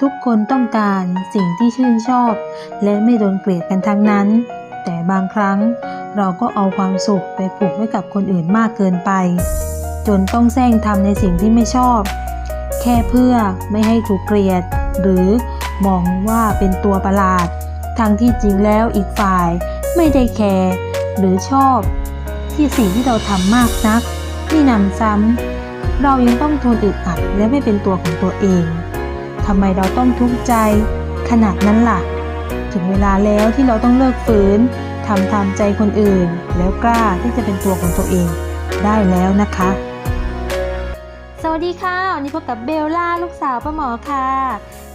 ทุกคนต้องการสิ่งที่ชื่นชอบ และไม่โดนเกลียดกันทั้งนั้น แต่บางครั้งเราก็เอาความสุขไปผูกไว้กับคนอื่นมากเกินไป จนต้องแซงทำในสิ่งที่ไม่ชอบ แค่เพื่อไม่ให้ถูกเกลียด หรือมองว่าเป็นตัวประหลาด ทั้งที่จริงแล้วอีกฝ่ายไม่ได้แคร์หรือชอบ ที่สิ่งที่เราทำมากนักนี่นำซ้ำเรายังต้องทนอึดอัดและไม่เป็นตัวของตัวเอง ทำไมเราต้องทุกข์ใจ ขนาดนั้นล่ะ ถึงเวลาแล้วที่เราต้องเลิกฝืนทำตามใจคนอื่น แล้วกล้าที่จะเป็นตัวของตัวเองได้แล้วนะคะ สวัสดีค่ะ วันนี้พบกับเบลล่าลูกสาวป้าหมอค่ะ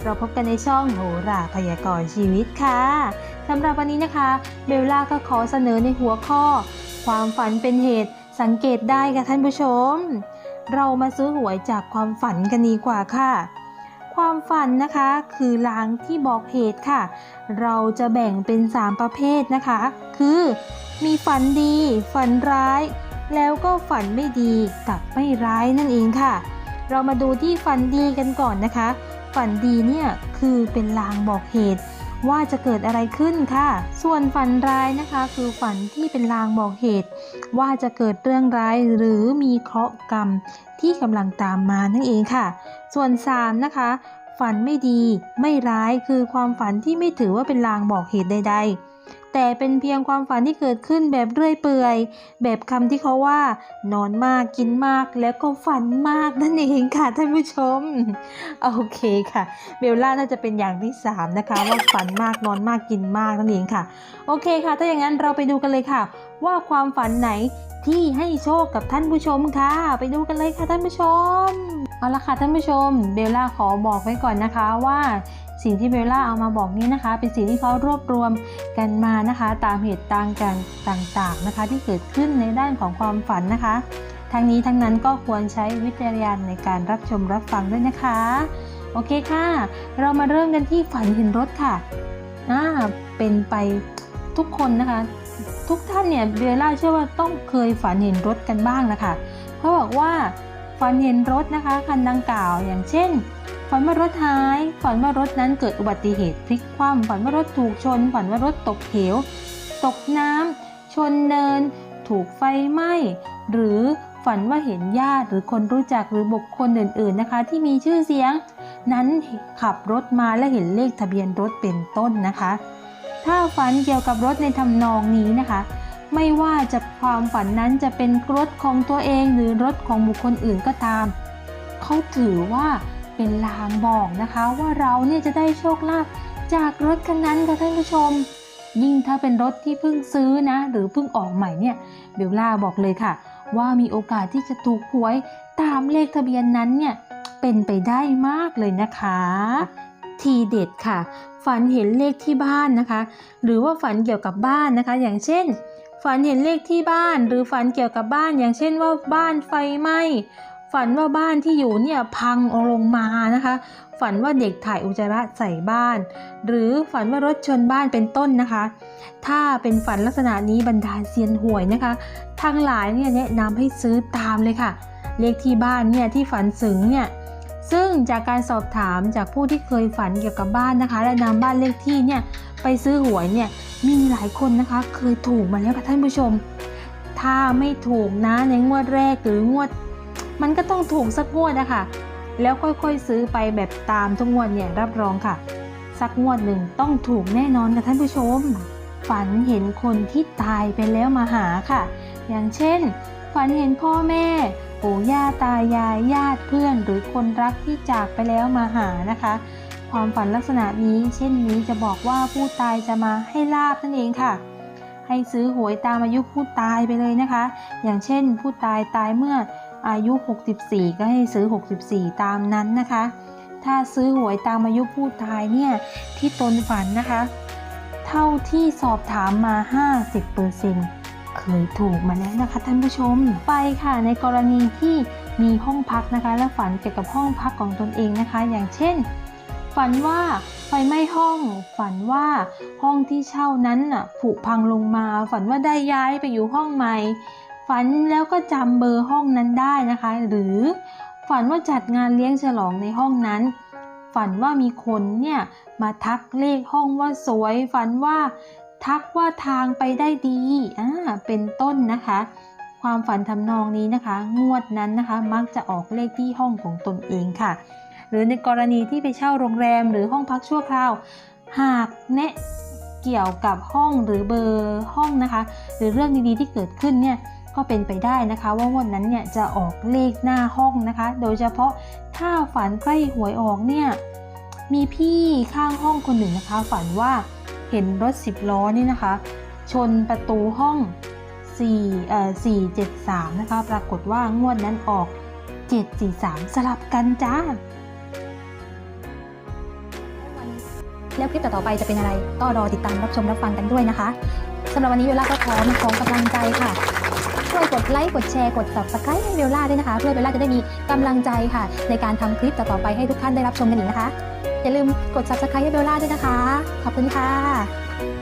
เราพบกันในช่องโหราพยากรณ์ชีวิตค่ะสำหรับวันนี้นะคะ เบลล่าก็ขอเสนอในหัวข้อ ความฝันเป็นเหตุสังเกตได้ค่ะท่านผู้ชม เรามาซื้อหวยจากความฝันกันดีกว่าค่ะ ความฝันนะคะคือลางที่บอกเหตุค่ะ เราจะแบ่งเป็น 3 ประเภทนะคะ คือ มีฝันดี ฝันร้าย แล้วก็ฝันไม่ดีกับไม่ร้ายนั่นเองค่ะ เรามาดูที่ฝันดีกันก่อนนะคะ ฝันดีเนี่ยคือเป็นลางบอกเหตุ ว่าจะเกิดอะไรขึ้นค่ะ ส่วนฝันร้ายนะคะ คือฝันที่เป็นลางบอกเหตุ ว่าจะเกิดเรื่องร้ายหรือมีเคราะห์กรรมที่กำลังตามมานั่นเองค่ะ ส่วน 3 นะคะ ฝันไม่ดี ไม่ร้ายคือความฝันที่ไม่ถือว่าเป็นลางบอกเหตุใด ๆ แต่เป็นเพียงความฝันที่เกิดขึ้นแบบเรื่อยเปื่อย แบบคำที่เขาว่า นอนมากกินมากแล้วก็ฝันมากนั่นเองค่ะท่านผู้ชม โอเคค่ะ เบลล่าน่าจะเป็นอย่างที่ 3 นะคะ ว่าฝันมากนอนมากกินมากนั่นเองค่ะ โอเคค่ะ ถ้าอย่างนั้นเราไปดูกันเลยค่ะ ว่าความฝันไหนที่ให้โชคกับท่านผู้ชมค่ะ ไปดูกันเลยค่ะท่านผู้ชม เอาละค่ะท่านผู้ชม เบลล่าขอบอกไว้ก่อนนะคะว่า สิ่งที่เบลล่าเอามาบอกนี้นะคะ เป็นสิ่งที่เขารวบรวมกันมานะคะ ตามเหตุต่างกันต่างๆนะคะ ที่เกิดขึ้นในด้านของความฝันนะคะ ทั้งนี้ทั้งนั้นก็ควรใช้วิจารณญาณในการรับชมรับฟังด้วยนะคะ โอเคค่ะ เรามาเริ่มกันที่ฝันเห็นรถค่ะอ่าเป็นไปทุกคนนะคะ ทุกท่านเนี่ยเบลล่าเชื่อว่าต้องเคยฝันเห็นรถกันบ้างนะคะเขาบอกว่าฝันเห็นรถนะคะคันดังกล่าวอย่างเช่น ฝันว่ารถหาย ฝันว่ารถนั้นเกิดอุบัติเหตุพลิกคว่ำฝันว่ารถถูกชน ฝันว่ารถตกเหว ตกน้ำชนเนิน ถูกไฟไหม้ หรือฝันว่าเห็นญาติหรือคนรู้จักหรือบุคคลอื่นๆนะคะ ที่มีชื่อเสียง นั้นขับรถมาและเห็นเลขทะเบียนรถเป็นต้นนะคะ ถ้าฝันเกี่ยวกับรถในทำนองนี้นะคะไม่ว่าจะความฝันนั้นจะเป็นรถของตัวเองหรือรถของบุคคลอื่นก็ตาม เขาถือว่า เป็นลางบอกนะคะ ว่าเราเนี่ยจะได้โชคลาภจากรถคันนั้นค่ะท่านผู้ชม ยิ่งถ้าเป็นรถที่เพิ่งซื้อนะ หรือเพิ่งออกใหม่เนี่ยเบลล่าบอกเลยค่ะ ว่ามีโอกาสที่จะถูกหวยตามเลขทะเบียนนั้นเนี่ยเป็นไปได้มากเลยนะคะ ทีเด็ดค่ะ ฝันเห็นเลขที่บ้านนะคะ หรือว่าฝันเกี่ยวกับบ้านนะคะ อย่างเช่น ฝันเห็นเลขที่บ้าน หรือฝันเกี่ยวกับบ้าน อย่างเช่นว่าบ้านไฟไหม้ ฝันว่าบ้านที่อยู่เนี่ยพังลงมานะคะ ฝันว่าเด็กถ่ายอุจจาระใส่บ้าน หรือฝันว่ารถชนบ้านเป็นต้นนะคะ ถ้าเป็นฝันลักษณะนี้บรรดาเซียนหวยนะคะทางหลายเนี่ยแนะนำให้ซื้อตามเลยค่ะ เลขที่บ้านเนี่ยที่ฝันถึงเนี่ยซึ่งจากการสอบถามจากผู้ที่เคยฝันเกี่ยวกับบ้านนะคะ และนำบ้านเลขที่เนี่ยไปซื้อหวยเนี่ยมีหลายคนนะคะเคยถูกมาแล้วค่ะท่านผู้ชม ถ้าไม่ถูกนะในงวดแรกหรืองวด มันก็ต้องถูกสักงวดนะคะ แล้วค่อยๆซื้อไปแบบตามทุกงวดเนี่ยรับรองค่ะ สักงวดหนึ่งต้องถูกแน่นอนค่ะท่านผู้ชม ฝันเห็นคนที่ตายไปแล้วมาหาค่ะ อย่างเช่น ฝันเห็นพ่อแม่ปู่ย่าตายายญาติเพื่อน หรือคนรักที่จากไปแล้วมาหานะคะ ความฝันลักษณะนี้ เช่นนี้จะบอกว่าผู้ตายจะมาให้ลาบนั่นเองค่ะ ให้ซื้อหวยตามอายุผู้ตายไปเลยนะคะ อย่างเช่น ผู้ตายตายเมื่อ อายุ 64 ก็ให้ซื้อ 64 ตามนั้นนะคะ ถ้าซื้อหวยตามอายุผู้ตายเนี่ยที่ตนฝันนะคะ เท่าที่สอบถามมา 50%เคยถูกมาแล้วนะคะท่านผู้ชม ไปค่ะในกรณีที่มีห้องพักนะคะ และฝันเกี่ยวกับห้องพักของตนเองนะคะ อย่างเช่น ฝันว่าไฟไหม้ห้อง ฝันว่าห้องที่เช่านั้นน่ะผุพังลงมา ฝันว่าได้ย้ายไปอยู่ห้องใหม่ ฝันแล้วก็จำเบอร์ห้องนั้นได้นะคะ หรือฝันว่าจัดงานเลี้ยงฉลองในห้องนั้น ฝันว่ามีคนเนี่ยมาทักเลขห้องว่าสวย ฝันว่าทักว่าทางไปได้ดีอ่าเป็นต้นนะคะ ความฝันทำนองนี้นะคะ งวดนั้นนะคะ มักจะออกเลขที่ห้องของตนเองค่ะ หรือในกรณีที่ไปเช่าโรงแรมหรือห้องพักชั่วคราว หากแนะเกี่ยวกับห้องหรือเบอร์ห้องนะคะ หรือเรื่องดีๆที่เกิดขึ้นเนี่ย ก็เป็นไปได้นะคะ ว่างวดนั้นเนี่ยจะออกเลขหน้าห้องนะคะ โดยเฉพาะถ้าฝันใกล้หวยออกเนี่ยมีพี่ข้างห้องคนหนึ่งนะคะ ฝันว่าเห็นรถสิบล้อนี่นะคะ ชนประตูห้อง4เอ่อ473 นะคะ ปรากฏว่างวดนั้นออก 743 สลับกันจ้า แล้วคลิปต่อๆไปจะเป็นอะไร ก็รอติดตามรับชมรับฟังกันด้วยนะคะสำหรับวันนี้เวลาก็ขอมาขอกำลังใจค่ะ ช่วยกดไลค์กดแชร์กด subscribe ให้เบลล่าด้วยนะคะ เพื่อเบลล่าจะได้มีกำลังใจค่ะ ในการทำคลิปต่อๆไปให้ทุกท่านได้รับชมกันอีกนะคะ อย่าลืมกด subscribe ให้เบลล่าด้วยนะคะ ขอบคุณค่ะ